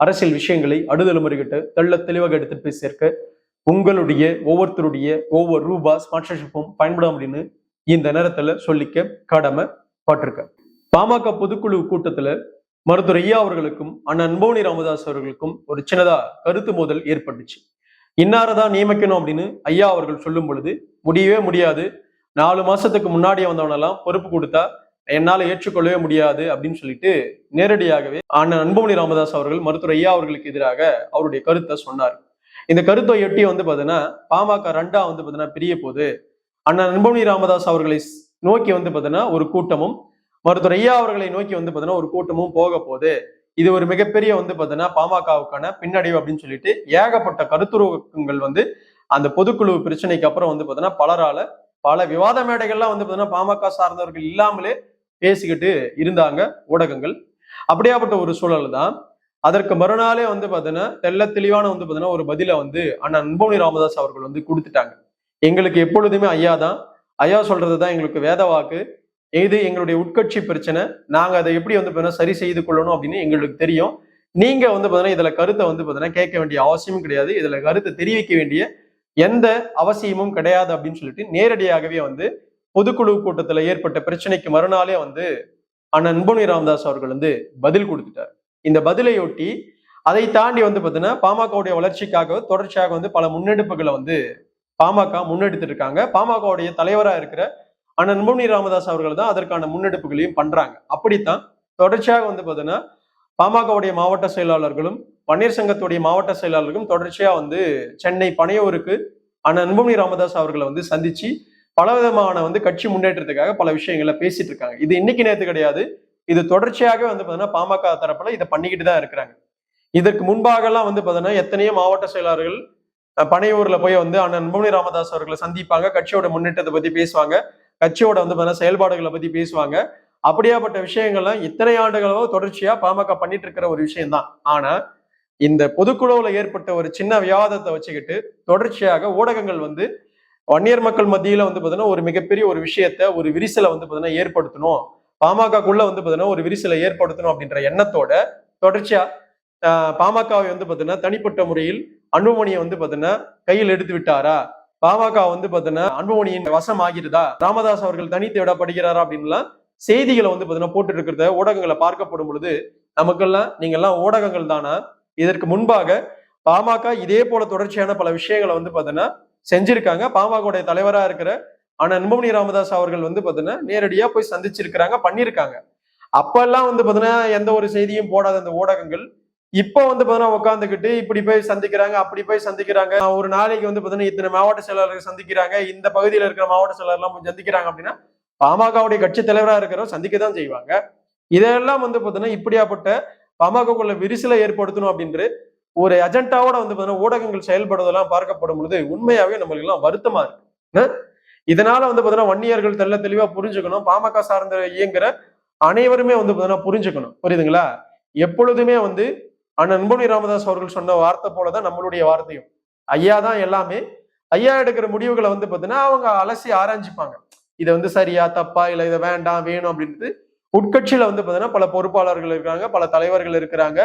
அரசியல் விஷயங்களை அடுதலைமுறைகிட்ட தெள்ள தெளிவாக எடுத்துட்டு போய் சேர்க்க உங்களுடைய ஒவ்வொருத்தருடைய ஒவ்வொரு ரூபா ஸ்பான்சர்ஷிப்பும் பயன்படும் அப்படின்னு இந்த நேரத்துல சொல்லிக்க கடமை பட்டிருக்க பாமக பொதுக்குழு கூட்டத்துல மருத்துவர் ஐயா அவர்களுக்கும் அண்ணன் அன்போனி ராமதாஸ் அவர்களுக்கும் ஒரு சின்னதா கருத்து மோதல் ஏற்பட்டுச்சு. இன்னாரதான் நியமிக்கணும் அப்படின்னு ஐயா அவர்கள் சொல்லும் பொழுது முடியவே முடியாது. நாலு மாசத்துக்கு முன்னாடி வந்தவனெல்லாம் பொறுப்பு கொடுத்தா என்னால ஏற்றுக்கொள்ளவே முடியாது அப்படின்னு சொல்லிட்டு நேரடியாகவே அண்ணன் அன்புமணி ராமதாஸ் அவர்கள் மருத்துவர் ஐயா அவர்களுக்கு எதிராக அவருடைய கருத்தை சொன்னார். இந்த கருத்தை எட்டி வந்து பாத்தீங்கன்னா பாமக ரெண்டா வந்து பாத்தீங்கன்னா பிரிய போது அண்ணன் அன்புமணி ராமதாஸ் அவர்களை நோக்கி வந்து பாத்தீங்கன்னா ஒரு கூட்டமும் மருத்துவர் ஐயா அவர்களை நோக்கி வந்து பாத்தீங்கன்னா ஒரு கூட்டமும் போக போது இது ஒரு மிகப்பெரிய வந்து பாத்தீங்கன்னா பாமகவுக்கான பின்னடைவு அப்படின்னு சொல்லிட்டு ஏகப்பட்ட கருத்துருவங்கள் வந்து அந்த பொதுக்குழு பிரச்சனைக்கு அப்புறம் வந்து பாத்தீங்கன்னா பலரால பல விவாத மேடைகள்லாம் வந்து பாத்தீங்கன்னா பாமக சார்ந்தவர்கள் இல்லாமலே பேசிக்கிட்டு இருந்தாங்க ஊடகங்கள். அப்படியாப்பட்ட ஒரு சூழல் தான் அதற்கு மறுநாளே வந்து பார்த்தீங்கன்னா தெள்ள தெளிவான வந்து பார்த்தீங்கன்னா ஒரு பதில வந்து அண்ணன் அன்போனி ராமதாஸ் அவர்கள் வந்து கொடுத்துட்டாங்க. எங்களுக்கு எப்பொழுதுமே ஐயா தான். ஐயா சொல்றது தான் எங்களுக்கு வேத வாக்கு. இது எங்களுடைய உட்கட்சி பிரச்சனை. நாங்கள் அதை எப்படி வந்து பார்த்தீங்கன்னா சரி செய்து கொள்ளணும் அப்படின்னு எங்களுக்கு தெரியும். நீங்க வந்து பார்த்தீங்கன்னா இதுல கருத்தை வந்து பார்த்தீங்கன்னா கேட்க வேண்டிய அவசியமும் கிடையாது. இதுல கருத்தை தெரிவிக்க வேண்டிய எந்த அவசியமும் கிடையாது அப்படின்னு சொல்லிட்டு நேரடியாகவே வந்து பொதுக்குழு கூட்டத்துல ஏற்பட்ட பிரச்சனைக்கு மறுநாளே வந்து அண்ணன் அன்புனி ராமதாஸ் அவர்கள் வந்து பதில் கொடுத்துட்டார். இந்த பதிலையொட்டி அதை தாண்டி வந்து பாத்தீங்கன்னா பாமகவுடைய வளர்ச்சிக்காக தொடர்ச்சியாக வந்து பல முன்னெடுப்புகளை வந்து பாமக முன்னெடுத்துட்டு இருக்காங்க. பாமகவுடைய தலைவரா இருக்கிற அண்ணன் அன்புமணி ராமதாஸ் அவர்கள் தான் அதற்கான முன்னெடுப்புகளையும் பண்றாங்க. அப்படித்தான் தொடர்ச்சியாக வந்து பாத்தீங்கன்னா பாமகவுடைய மாவட்ட செயலாளர்களும் பன்னீர் சங்கத்துடைய மாவட்ட செயலாளர்களும் தொடர்ச்சியா வந்து சென்னை பனையூருக்கு அண்ணன் அன்புமணி ராமதாஸ் அவர்களை வந்து சந்திச்சு பலவிதமான வந்து கட்சி முன்னேற்றத்துக்காக பல விஷயங்களை பேசிட்டு இருக்காங்க. இது இன்னைக்கு நேற்று கிடையாது. இது தொடர்ச்சியாக வந்து பாத்தீங்கன்னா பாமக தரப்புல இதை பண்ணிக்கிட்டு தான் இருக்கிறாங்க. இதற்கு முன்பாகலாம் வந்து பாத்தீங்கன்னா எத்தனையோ மாவட்ட செயலாளர்கள் பனையூர்ல போய் வந்து அண்ணன் அன்புமணி ராமதாஸ் அவர்களை சந்திப்பாங்க. கட்சியோட முன்னேற்றத்தை பத்தி பேசுவாங்க. கட்சியோட வந்து பாத்தீங்கன்னா செயல்பாடுகளை பத்தி பேசுவாங்க. அப்படியாப்பட்ட விஷயங்கள்லாம் இத்தனை ஆண்டுகளோ தொடர்ச்சியா பாமக பண்ணிட்டு இருக்கிற ஒரு விஷயம்தான். ஆனா இந்த பொதுக்குழுவில் ஏற்பட்ட ஒரு சின்ன விவாதத்தை வச்சுக்கிட்டு தொடர்ச்சியாக ஊடகங்கள் வந்து வன்னியர் மக்கள் மத்தியில வந்து பாத்தீங்கன்னா ஒரு மிகப்பெரிய ஒரு விஷயத்த ஒரு விரிசலை வந்து பாத்தீங்கன்னா ஏற்படுத்தணும். பாமகக்குள்ள வந்து பாத்தீங்கன்னா ஒரு விரிசலை ஏற்படுத்தணும் அப்படின்ற எண்ணத்தோட தொடர்ச்சியா பாமகவை வந்து பாத்தீங்கன்னா தனிப்பட்ட முறையில் அன்புமணியை வந்து பாத்தீங்கன்னா கையில் எடுத்து விட்டாரா? பாமக வந்து பாத்தீங்கன்னா அன்புமணியின் வசம் ஆகிருதா ராமதாஸ் அவர்கள் தனித்து விடப்படுகிறாரா அப்படின்லாம் செய்திகளை வந்து பாத்தீங்கன்னா போட்டு இருக்கிறத ஊடகங்களை பார்க்கப்படும் பொழுது நமக்கெல்லாம் நீங்க எல்லாம் ஊடகங்கள் தானா? இதற்கு முன்பாக பாமக இதே போல தொடர்ச்சியான பல விஷயங்களை வந்து பாத்தீங்கன்னா செஞ்சிருக்காங்க. பாமகவுடைய தலைவராக இருக்கிற ஆனா அன்புமணி ராமதாஸ் அவர்கள் வந்து பாத்தீங்கன்னா நேரடியா போய் சந்திச்சிருக்கிறாங்க பண்ணியிருக்காங்க அப்பெல்லாம் வந்து பாத்தீங்கன்னா எந்த ஒரு செய்தியும் போடாத அந்த ஊடகங்கள். இப்போ வந்து பாத்தீங்கன்னா உட்காந்துக்கிட்டு இப்படி போய் சந்திக்கிறாங்க அப்படி போய் சந்திக்கிறாங்க. ஒரு நாளைக்கு வந்து பாத்தீங்கன்னா இத்தனை மாவட்ட செயலாளர்கள் சந்திக்கிறாங்க இந்த பகுதியில் இருக்கிற மாவட்ட செயலாளர்லாம் போய் சந்திக்கிறாங்க அப்படின்னா பாமகவுடைய கட்சி தலைவராக இருக்கிறவங்க சந்திக்க தான் செய்வாங்க. இதெல்லாம் வந்து பாத்தீங்கன்னா இப்படியாப்பட்ட பாமகக்குள்ள விரிசலை ஏற்படுத்தணும் அப்படின்ட்டு ஒரு அஜெண்டாவோட வந்து பாத்தீங்கன்னா ஊடகங்கள் செயல்படுவதெல்லாம் பார்க்கப்படும் பொழுது உண்மையாவே நம்மளுக்கு எல்லாம் வருத்தமா இருக்கு. இதனால வந்து பாத்தீங்கன்னா வன்னியர்கள் தெள்ள தெளிவா புரிஞ்சுக்கணும். பாமக சார்ந்த இயங்குற அனைவருமே வந்து பாத்தீங்கன்னா புரிஞ்சுக்கணும். புரியுதுங்களா? எப்பொழுதுமே வந்து அண்ணன் அன்புமணி ராமதாஸ் அவர்கள் சொன்ன வார்த்தை போலதான் நம்மளுடைய வார்த்தையும். ஐயா தான் எல்லாமே. ஐயா எடுக்கிற முடிவுகளை வந்து பாத்தீங்கன்னா அவங்க அலசி ஆராய்ஞ்சிப்பாங்க. இதை வந்து சரியா தப்பா இல்ல இதை வேண்டாம் வேணும் அப்படின்றது உட்கட்சியில வந்து பாத்தீங்கன்னா பல பொறுப்பாளர்கள் இருக்காங்க பல தலைவர்கள் இருக்கிறாங்க.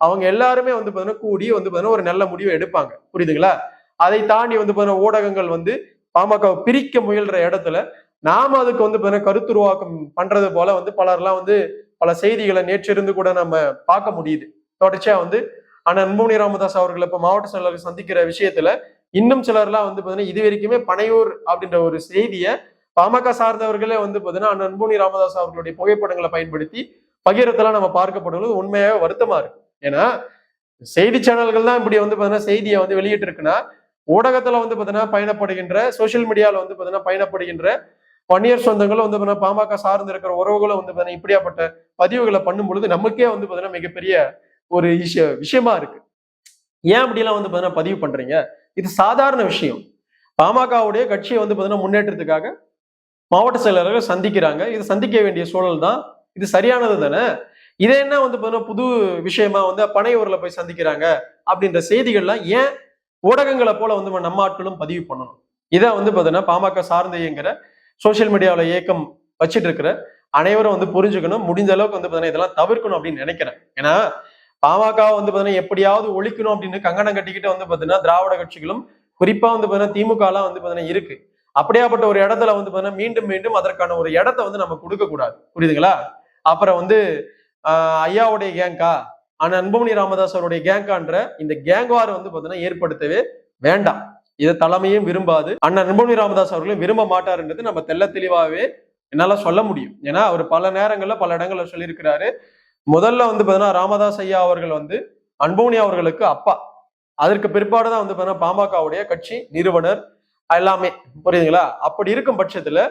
அவங்க எல்லாருமே வந்து பார்த்தீங்கன்னா கூடி வந்து பார்த்தீங்கன்னா ஒரு நல்ல முடிவை எடுப்பாங்க. புரியுதுங்களா? அதை தாண்டி வந்து பார்த்தீங்கன்னா ஊடகங்கள் வந்து பாமக பிரிக்க முயல்ற இடத்துல நாம அதுக்கு வந்து பார்த்தீங்கன்னா கருத்துருவாக்கம் பண்றது போல வந்து பலர்லாம் வந்து பல செய்திகளை நேற்றிருந்து கூட நம்ம பார்க்க முடியுது. தொடர்ச்சியா வந்து ஆனா அன்புமணி ராமதாஸ் அவர்கள் இப்ப மாவட்ட செயலாளர் சந்திக்கிற விஷயத்துல இன்னும் சிலர்லாம் வந்து பாத்தீங்கன்னா இது வரைக்குமே பனையூர் அப்படின்ற ஒரு செய்தியை பாமக சார்ந்தவர்களே வந்து பாத்தீங்கன்னா அண்ணன் அன்புமணி ராமதாஸ் அவர்களுடைய புகைப்படங்களை பயன்படுத்தி பகிரத்தெல்லாம் நம்ம பார்க்கப்படுவது உண்மையாக வருத்தமா இருக்கு. ஏன்னா செய்தி சேனல்கள் தான் இப்படி வந்து பார்த்தீங்கன்னா செய்தியை வந்து வெளியிட்டு இருக்குன்னா ஊடகத்துல வந்து பார்த்தீங்கன்னா பயணப்படுகின்ற சோஷியல் மீடியாவில் வந்து பார்த்தீங்கன்னா பயணப்படுகின்ற வன்னியர் சொந்தங்களும் வந்து பார்த்தீங்கன்னா பாமக சார்ந்து இருக்கிற உறவுகளும் வந்து பார்த்தீங்கன்னா இப்படியாப்பட்ட பதிவுகளை பண்ணும் பொழுது நமக்கே வந்து பார்த்தீங்கன்னா மிகப்பெரிய ஒரு விஷய விஷயமா இருக்கு. ஏன் அப்படிலாம் வந்து பார்த்தீங்கன்னா பதிவு பண்றீங்க? இது சாதாரண விஷயம். பாமகவுடைய கட்சியை வந்து பார்த்தீங்கன்னா முன்னேற்றத்துக்காக மாவட்ட செயலாளர்கள் சந்திக்கிறாங்க. இது சந்திக்க வேண்டிய சூழல் தான் இது சரியானது தானே? இதே என்ன வந்து பார்த்தீங்கன்னா புது விஷயமா வந்து பனையூரில் போய் சந்திக்கிறாங்க அப்படின்ற செய்திகள்லாம் ஏன் ஊடகங்களை போல வந்து நம்ம ஆட்களும் பதிவு பண்ணணும்? இதை வந்து பார்த்தீங்கன்னா பாமக சார்ந்த இயங்குற சோஷியல் மீடியாவில் இயக்கம் வச்சுட்டு இருக்கிற அனைவரும் வந்து புரிஞ்சுக்கணும். முடிஞ்ச அளவுக்கு வந்து பார்த்தீங்கன்னா இதெல்லாம் தவிர்க்கணும் அப்படின்னு நினைக்கிறேன். ஏன்னா பாமக வந்து பார்த்தீங்கன்னா எப்படியாவது ஒழிக்கணும் அப்படின்னு கங்கணம் கட்டிக்கிட்டு வந்து பார்த்தீங்கன்னா திராவிட கட்சிகளும் குறிப்பா வந்து பார்த்தீங்கன்னா திமுகலாம் வந்து பார்த்தீங்கன்னா இருக்கு. அப்படியாப்பட்ட ஒரு இடத்துல வந்து பார்த்தீங்கன்னா மீண்டும் மீண்டும் அதற்கான ஒரு இடத்த வந்து நம்ம கொடுக்க கூடாது. புரியுதுங்களா? அப்புறம் வந்து ஐயாவுடைய கேங்கா ஆனா அன்புமணி ராமதாஸ் அவருடைய கேங்கான்ற இந்த கேங் வார் வந்து பாத்தீங்கன்னா ஏற்படுத்தவே வேண்டாம். இதை தலைமையும் விரும்பாது. அண்ணன் அன்புமணி ராமதாஸ் அவர்களும் விரும்ப மாட்டாருன்றது நம்ம தெள்ள தெளிவாகவே என்னால சொல்ல முடியும். ஏன்னா அவர் பல நேரங்கள்ல பல இடங்கள்ல சொல்லியிருக்கிறாரு. முதல்ல வந்து பாத்தீங்கன்னா ராமதாஸ் ஐயா அவர்கள் வந்து அன்புமணி அவர்களுக்கு அப்பா. அதற்கு பிற்பாடு தான் வந்து பார்த்தீங்கன்னா பாமகவுடைய கட்சி நிறுவனர் எல்லாமே. புரியுதுங்களா? அப்படி இருக்கும் பட்சத்துல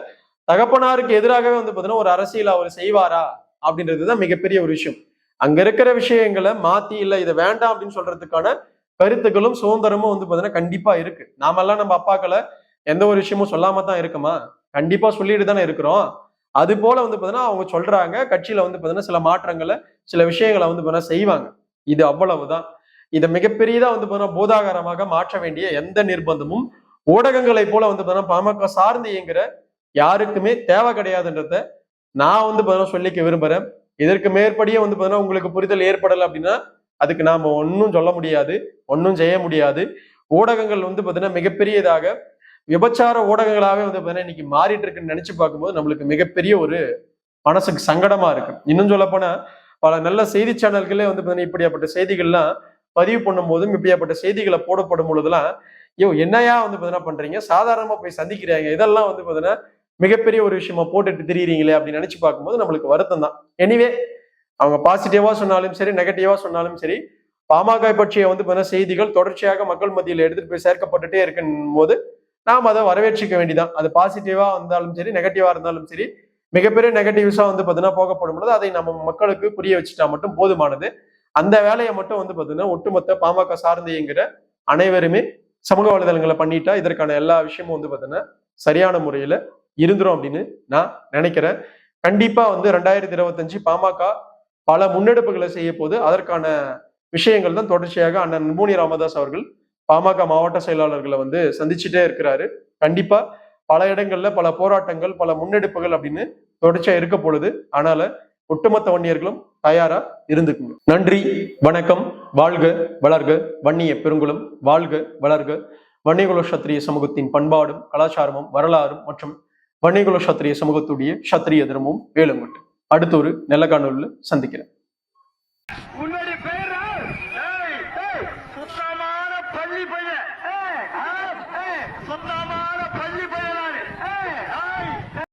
தகப்பனாருக்கு எதிராகவே வந்து பாத்தீங்கன்னா ஒரு அரசியல் அவர் செய்வாரா? அப்படின்றது தான் மிகப்பெரிய ஒரு விஷயம். அங்க இருக்கிற விஷயங்களை மாத்தி இல்ல இதை வேண்டாம் அப்படின்னு சொல்றதுக்கான கருத்துக்களும் சுதந்திரமும் வந்து பாத்தீங்கன்னா கண்டிப்பா இருக்கு. நாமெல்லாம் நம்ம அப்பாக்களை எந்த ஒரு விஷயமும் சொல்லாம தான் இருக்குமா? கண்டிப்பா சொல்லிட்டு தானே இருக்கிறோம். அது போல வந்து பாத்தீங்கன்னா அவங்க சொல்றாங்க கட்சியில வந்து பாத்தீங்கன்னா சில மாற்றங்களை சில விஷயங்களை வந்து பாத்தீங்கன்னா செய்வாங்க. இது அவ்வளவுதான். இதை மிகப்பெரியதா வந்து பார்த்தீங்கன்னா போதாகாரமாக மாற்ற வேண்டிய எந்த நிர்பந்தமும் ஊடகங்களை போல வந்து பாத்தீங்கன்னா பாமக சார்ந்து இயங்குற யாருக்குமே தேவை கிடையாதுன்றத நான் வந்து பார்த்தீங்கன்னா சொல்லிக்க விரும்புறேன். இதற்கு மேற்படியே வந்து பார்த்தீங்கன்னா உங்களுக்கு புரிதல் ஏற்படலை அப்படின்னா அதுக்கு நாம ஒன்றும் சொல்ல முடியாது ஒன்றும் செய்ய முடியாது. ஊடகங்கள் வந்து பார்த்தீங்கன்னா மிகப்பெரியதாக விபச்சார ஊடகங்களாகவே வந்து பார்த்தீங்கன்னா இன்னைக்கு மாறிட்டு இருக்குன்னு நினச்சி பார்க்கும்போது நம்மளுக்கு மிகப்பெரிய ஒரு மனசுக்கு சங்கடமா இருக்கு. இன்னும் சொல்லப்போனால் பல நல்ல செய்தி சேனல்களே வந்து பார்த்தீங்கன்னா இப்படியாப்பட்ட செய்திகள்லாம் பதிவு பண்ணும் போதும் இப்படியாப்பட்ட செய்திகளை போடப்படும் பொழுதுலாம் ஐயோ என்னையா வந்து பார்த்தீங்கன்னா பண்றீங்க? சாதாரணமா போய் சந்திக்கிறாங்க. இதெல்லாம் வந்து பார்த்தீங்கன்னா மிகப்பெரிய ஒரு விஷயமா போட்டுட்டு திரியிறீங்களே அப்படின்னு நினைச்சு பார்க்கும்போது நம்மளுக்கு வருத்தம் தான். எனிவே அவங்க பாசிட்டிவா சொன்னாலும் சரி நெகட்டிவா சொன்னாலும் சரி பாமக பற்றிய வந்து பார்த்தீங்கன்னா செய்திகள் தொடர்ச்சியாக மக்கள் மத்தியில் எடுத்துட்டு போய் சேர்க்கப்பட்டுட்டே இருக்கும் போது நாம் அதை வரவேற்றிக்க வேண்டிதான். அது பாசிட்டிவா இருந்தாலும் சரி நெகட்டிவா இருந்தாலும் சரி மிகப்பெரிய நெகட்டிவ்ஸா வந்து பார்த்தீங்கன்னா போகப்படும் பொழுது அதை நம்ம மக்களுக்கு புரிய வச்சுட்டா மட்டும் போதுமானது. அந்த வேலையை மட்டும் வந்து பார்த்தீங்கன்னா ஒட்டுமொத்த பாமக சார்ந்து அனைவருமே சமூக வலைதளங்களை பண்ணிட்டா இதற்கான எல்லா விஷயமும் வந்து பார்த்தீங்கன்னா சரியான முறையில இருந்துரும் அப்படின்னு நான் நினைக்கிறேன். கண்டிப்பா வந்து ரெண்டாயிரத்தி இருபத்தஞ்சு பாமக பல முன்னெடுப்புகளை செய்ய போது அதற்கான விஷயங்கள் தான் தொடர்ச்சியாக அண்ணன் அன்புமணி ராமதாஸ் அவர்கள் பாமக மாவட்ட செயலாளர்களை வந்து சந்திச்சுட்டே இருக்கிறாரு. கண்டிப்பா பல இடங்கள்ல பல போராட்டங்கள் பல முன்னெடுப்புகள் அப்படின்னு தொடர்ச்சியா இருக்க பொழுது அதனால ஒட்டுமொத்த வன்னியர்களும் தயாரா இருந்துக்குங்க. நன்றி வணக்கம் வாழ்க வளர்க வன்னிய பெருங்குளம் வாழ்க வளர்க. வன்னியகுல சத்திரிய சமூகத்தின் பண்பாடும் கலாச்சாரமும் வரலாறும் மற்றும் வன்னியகுல சத்திரிய சமூகத்துடைய சத்திரிய தினமும் வேலுங்கட்டு. அடுத்த ஒரு நல்ல காணொலியில் சந்திக்கிறேன்